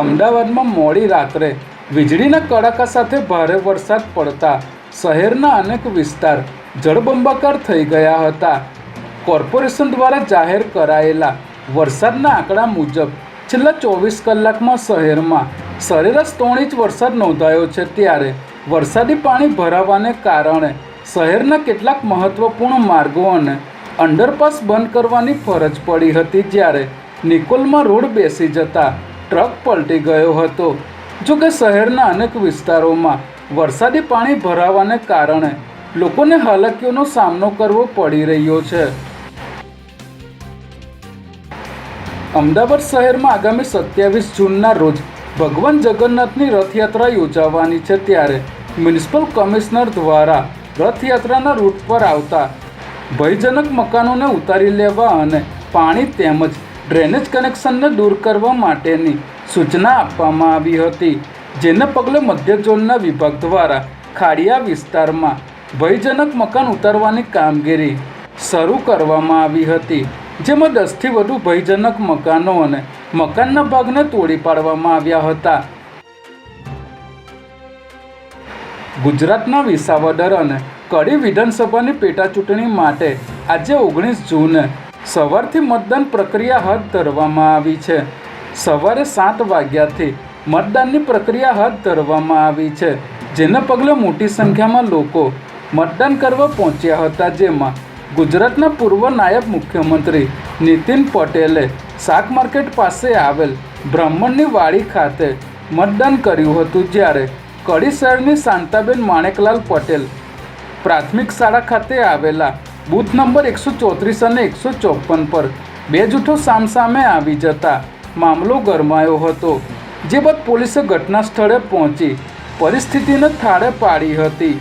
અમદાવાદમાં મોડી રાત્રે વીજળીના કડાકા સાથે ભારે વરસાદ પડતા શહેરના અનેક વિસ્તાર જળબંબાકાર થઈ ગયા હતા. કોર્પોરેશન દ્વારા જાહેર કરાયેલા વરસાદના આંકડા મુજબ છેલ્લા ચોવીસ કલાકમાં શહેરમાં સરેરાશ ત્રણ ઇંચ વરસાદ નોંધાયો છે. ત્યારે વરસાદી પાણી ભરાવાને કારણે શહેરના કેટલાક મહત્વપૂર્ણ માર્ગો અને અંડરપાસ બંધ કરવાની ફરજ પડી હતી. જ્યારે નિકોલમાં રોડ બેસી જતા ટ્રક પલટી ગયો હતો. જો કે શહેરના અનેક વિસ્તારોમાં વરસાદી પાણી ભરાવાને કારણે લોકોને હાલાકીઓનો સામનો કરવો પડી રહ્યો છે. અમદાવાદ શહેરમાં આગામી સત્યાવીસ જૂનના રોજ ભગવાન જગન્નાથની રથયાત્રા યોજાવાની છે ત્યારે મ્યુનિસિપલ કમિશનર દ્વારા રથયાત્રાના રૂટ પર આવતા ભયજનક મકાનોને ઉતારી લેવા અને પાણી તેમજ ડ્રેનેજ કનેક્શનને દૂર કરવા માટેની સૂચના આપવામાં આવી હતી, જેને પગલે મધ્ય ઝોનના વિભાગ દ્વારા ખાડિયા વિસ્તારમાં ભયજનક મકાન ઉતારવાની કામગીરી શરૂ કરવામાં આવી હતી, જેમાં દસથી વધુ ભયજનક મકાનો અને મકાનના ભાગને તોડી પાડવામાં આવ્યા હતા. ગુજરાતના વિસાવદર અને કડી વિધાનસભાની પેટા ચૂંટણી માટે આજે ઓગણીસ જૂને સવારથી મતદાન પ્રક્રિયા હાથ ધરવામાં આવી છે. સવારે સાત વાગ્યાથી મતદાનની પ્રક્રિયા હાથ ધરવામાં આવી છે. જેના પગલે મોટી સંખ્યામાં લોકો મતદાન કરવા પહોંચ્યા હતા, જેમાં ગુજરાતના પૂર્વ નાયબ મુખ્યમંત્રી નીતિન પટેલે શાક માર્કેટ પાસે આવેલ બ્રાહ્મણની વાડી ખાતે મતદાન કર્યું હતું, જ્યારે કડી શહેરની શાંતાબેન માણેકલાલ પટેલ પ્રાથમિક શાળા ખાતે આવેલા બૂથ નંબર એકસો ચોત્રીસ અને એકસો ચોપન પર બે જૂથો સામસામે આવી જતા મામલો ગરમાયો હતો, જે બાદ પોલીસે ઘટના સ્થળે પહોંચી, પરિસ્થિતિને થાળે પાડી હતી.